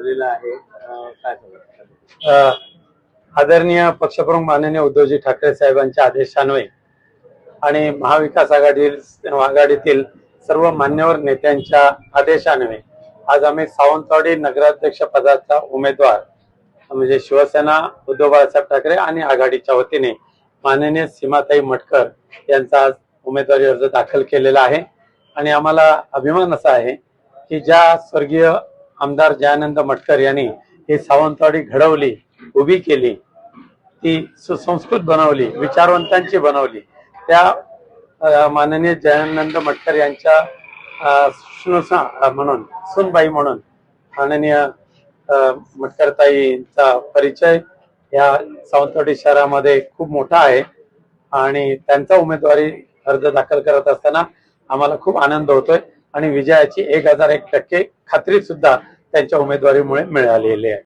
भरलेला आहे. काय आदरणीय पक्षप्रमुख माननीय उद्धवजी ठाकरे साहेबांच्या आदेशान्वये आणि महाविकास आघाडी आघाडीतील सर्व मान्यवर नेत्यांच्या आदेशान्वये आज आम्ही सावंतवाडी नगराध्यक्ष पदाचा उमेदवार म्हणजे शिवसेना उद्धव बाळासाहेब ठाकरे आणि आघाडीच्या वतीने माननीय सीमाताई मटकर यांचा आज उमेदवारी अर्ज दाखल केलेला आहे. आणि आम्हाला अभिमान असा आहे की ज्या स्वर्गीय आमदार जयानंद मटकर यांनी ही सावंतवाडी घडवली उभी केली ती सुसंस्कृत बनवली विचारवंतांची बनवली. त्या माननीय जयानंद मटकर यांच्या सुनसा म्हणून सुनबाई म्हणून माननीय मटकरताईंचा परिचय या सावंतवाडी शहरामध्ये खूप मोठा आहे आणि त्यांचा उमेदवारी अर्ज दाखल करत असताना आम्हाला खूप आनंद होतोय. आणि विजयाची एक हजार एक टक्के खात्री सुद्धा त्यांच्या उमेदवारीमुळे मिळालेली आहे.